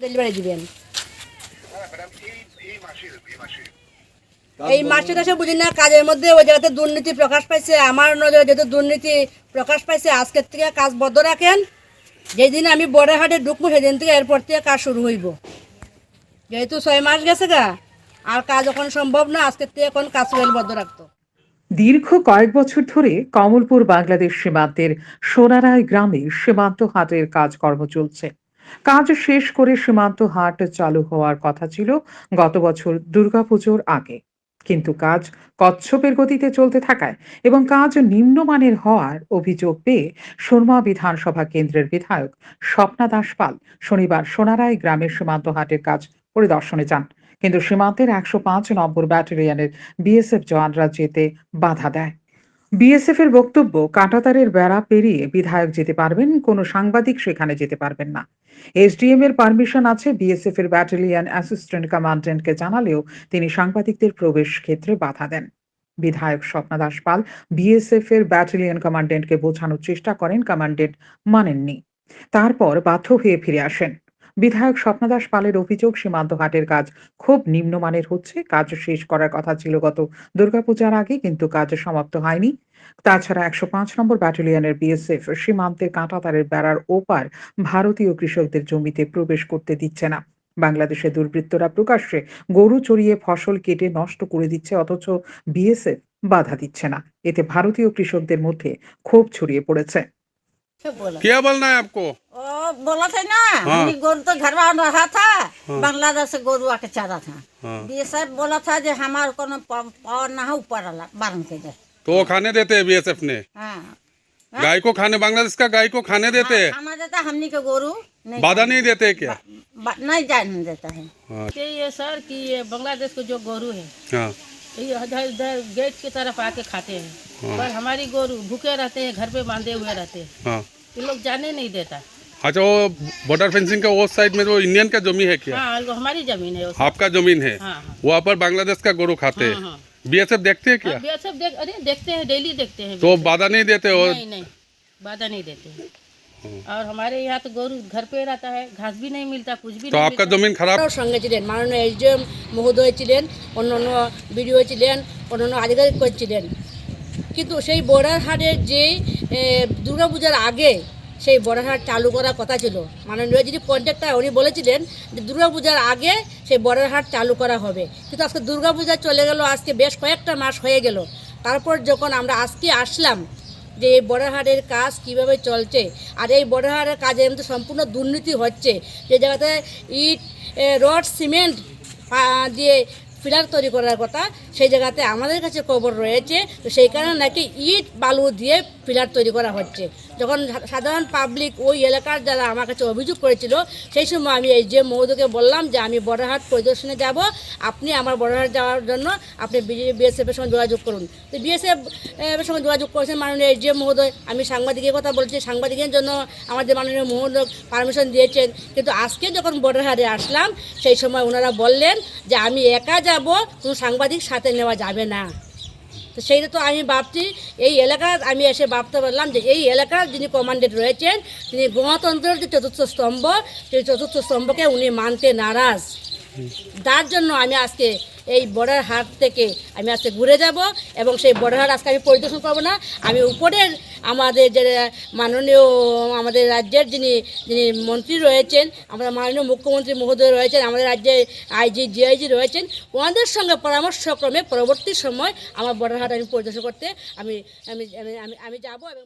Delivery দিবেন। এই এই মাসের এই মাসে টাসে বুঝি না কাজের মধ্যে ওই জায়গাতে দুর্নীতি প্রকাশ পাইছে আমার নজরে যেহেতু দুর্নীতি প্রকাশ পাইছে আজকের থেকে কাজ বদ্ধ রাখেন। যেদিন আমি বড় হাটে ঢুকবো সেদিন থেকে এরপর থেকে কাজ শুরু হইব। যেহেতু ছয় মাস গেছে গা আর কাজ এখন সম্ভব না আজকের থেকে এখন কাজ বদ্ধ রাখতো। দীর্ঘ কয়েক বছর ধরে কমলপুর বাংলাদেশ সীমান্তের সোনারায় গ্রামে সীমান্ত হাটের কাজকর্ম চলছে। কাজ শেষ করে সীমান্ত হাট চালু হওয়ার কথা ছিল গত বছর দুর্গাপুজোর আগে। কিন্তু কাজ কচ্ছপের গতিতে চলতে থাকায় এবং কাজ নিম্নমানের হওয়ার অভিযোগ পেয়ে সুরমা বিধানসভা কেন্দ্রের বিধায়ক স্বপ্না দাস পাল শনিবার সোনারায় গ্রামের সীমান্ত হাটের কাজ পরিদর্শনে যান। কিন্তু সীমান্তের একশো পাঁচ নম্বর ব্যাটালিয়নের বিএসএফ জওয়ানরা যেতে বাধা দেয়। বিএসএফ এর বক্তব্য, কাঁটাতারের বেড়া পেরিয়ে বিধায়ক যেতে পারবেন, কোনো সাংবাদিক সেখানে যেতে পারবেন না। এসডিএম এর পারমিশন আছে, বিএসএফ এর ব্যাটালিয়ন অ্যাসিস্ট্যান্ট কমান্ড্যান্টকে জানালেও তিনি সাংবাদিকদের প্রবেশ ক্ষেত্রে বাধা দেন। বিধায়ক স্বপ্না দাস পাল বিএসএফ এর ব্যাটালিয়ন কমান্ড্যান্টকে বোঝানোর চেষ্টা করেন কমান্ড্যান্ট মানেননি। তারপর বাধ্য হয়ে ফিরে আসেন। বিধায়ক স্বপ্নদাস পালের অভিযোগ সীমান্ত হাটের কাজ খুব নিম্নমানের হচ্ছে কাজ শেষ করার কথা ছিল গত দুর্গাপূজার আগে কিন্তু কাজ সমাপ্ত হয়নি তাছাড়া একশো পাঁচ নম্বর ব্যাটালিয়নের বিএসএফ সীমান্তের কাঁটাতারের বেড়ার ওপার ভারতীয় কৃষকদের জমিতে প্রবেশ করতে দিচ্ছে না বাংলাদেশের দুর্বৃত্তরা প্রকাশ্যে গরু চড়িয়ে ফসল কেটে নষ্ট করে দিচ্ছে অথচ বিএসএফ বাধা দিচ্ছে না এতে ভারতীয় কৃষকদের মধ্যে ক্ষোভ ছড়িয়ে পড়েছে क्या बोला क्या बोलना है आपको ओ बोला था ना हाँ। हमने गोरू तो घर में रहा था हाँ। बांग्लादेश से गोरू आके चारा था। हाँ। ये सब बोला था जो हमारे को पावर ना है ऊपर बारन के दे तो वो खाने देते हैं बीएसएफ ने? हाँ। गाय को खाने बांग्लादेश का गाय को खाने देते हैं खाना देता हमने के गोरू नहीं बाधा नहीं देते क्या? बा- नहीं जाने देता है। हाँ। ये सर की ये बांग्लादेश को जो गोरू है हाँ। ये इधर इधर गेट की तरफ़ आके खाते हैं। पर हमारी गोरू भूखे रहते हैं घर पे बांधे हुए रहते हैं। हाँ। ये लोग जाने नहीं देता। अच्छा वो बॉर्डर फेंसिंग का वो साइड में जो इंडियन का जमीन है क्या हाँ वो हमारी जमीन है वो सब। आपका जमीन है हाँ हाँ वहाँ पर बांग्लादेश का गोरू खाते हाँ, हैं हाँ। बीएसएफ देखते हैं क्या हाँ, सब देख अरे देखते हैं डेली देखते हैं तो बाधा नहीं देते और नहीं नहीं बाधा नहीं देते हैं और हमारे यहाँ तो गोरू घर पे रहता है घास भी नहीं मिलता कुछ भी तो नहीं आपका मिलता। जमीन खराब ওনারাও সঙ্গে ছিলেন মাননীয় এসডিএম মহোদয় ছিলেন অন্যান্য বিডিও ছিলেন অন্যান্য আধিকারিক ছিলেন কিন্তু সেই বর্ডার হাটের যে এ, দুর্গাপূজার আগে সেই বর্ডার হাট চালু করার কথা ছিল। মাননীয় যিনি কন্ট্রাক্টর উনি বলেছিলেন যে দুর্গাপূজার আগে সেই বর্ডার হাট চালু করা হবে। কিন্তু আজকে দুর্গাপূজা চলে গেল, আজকে বেশ কয়েকটা মাস হয়ে গেল। তারপর যখন আমরা আজকে আসলাম যে এই বর্ডার হাটের কাজ কীভাবে চলছে, আর এই বর্ডার হাটের কাজের মধ্যে সম্পূর্ণ দুর্নীতি হচ্ছে, যে জায়গাতে ইট রড, সিমেন্ট দিয়ে ফিলার তৈরি করার কথা, সেই জায়গাতে আমাদের কাছে খবর রয়েছে। তো সেই কারণে নাকি ইট, বালু দিয়ে ফিলার তৈরি করা হচ্ছে। যখন সাধারণ পাবলিক ওই এলাকার যারা আমার কাছে অভিযোগ করেছিল, সেই সময় আমি এই যে মৌদকে বললাম যে আমি বড়হাট পরিদর্শনে যাব, আপনি আমার বড়হাট যাওয়ার জন্য আপনি বিএসএফ এর সঙ্গে যোগাযোগ করুন। তো বিএসএফ এর সঙ্গে যোগাযোগ করেছেন মাননীয় এই যে মহোদয়, আমি সাংবাদিকের কথা বলছি, সাংবাদিকের জন্য আমাদের মাননীয় মহোদয় পারমিশন দিয়েছেন। কিন্তু আজকে যখন বর্ডারহাটে আসলাম, সেই সময় ওনারা বললেন যে আমি একা যাব, কোনো সাংবাদিক সাথে নেওয়া যাবে না। তো সেইটা তো আমি ভাবছি, এই এলাকার আমি এসে ভাবতে পারলাম যে এই এলাকার যিনি কমান্ডেন্ট রয়েছেন, তিনি গণতন্ত্রের যে চতুর্থ স্তম্ভ, সেই চতুর্থ স্তম্ভকে উনি মানতে নারাজ। তার জন্য আমি আজকে এই বর্ডার হাট থেকে আমি আজকে ঘুরে যাব এবং সেই বর্ডার হাট আজকে আমি পরিদর্শন করব না। আমি উপরের আমাদের যে মাননীয়, আমাদের রাজ্যের যিনি যিনি মন্ত্রী রয়েছেন আমাদের মাননীয় মুখ্যমন্ত্রী মহোদয় রয়েছেন, আমাদের রাজ্যে আইজি, জিআইজি রয়েছেন, ওনাদের সঙ্গে পরামর্শক্রমে পরবর্তী সময় আমার বর্ডার হাট আমি পরিদর্শন করতে আমি আমি আমি, আমি- আমি যাব এবং